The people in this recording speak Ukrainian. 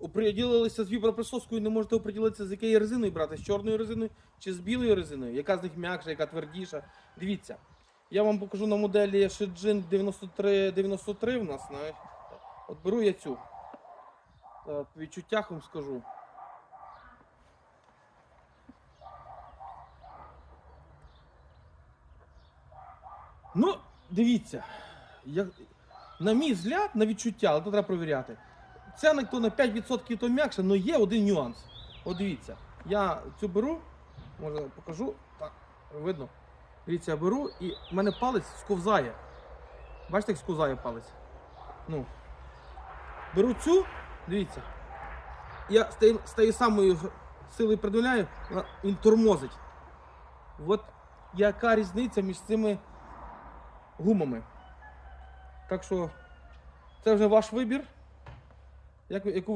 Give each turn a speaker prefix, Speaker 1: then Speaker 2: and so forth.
Speaker 1: оприділилися з віброприсоскою, не можете оприділитися, з якої резиною брати, з чорною резиною чи з білою резиною, яка з них м'якша, яка твердіша. Дивіться, я вам покажу на моделі Shijin 9393 в нас. От беру я цю. По відчуттях вам скажу. Ну, дивіться, я, на мій взгляд, на відчуття, але то треба перевіряти. Цяник то на 5% то м'якше, але є один нюанс. От дивіться, я цю беру, може покажу, так, видно. Дивіться, я беру і в мене палець сковзає. Бачите, як сковзає палець? Ну. Беру цю, дивіться. Я з тією- самою силою приділяю, вона- він тормозить. От яка різниця між цими гумами. Так що це вже ваш вибір. Jak, jak u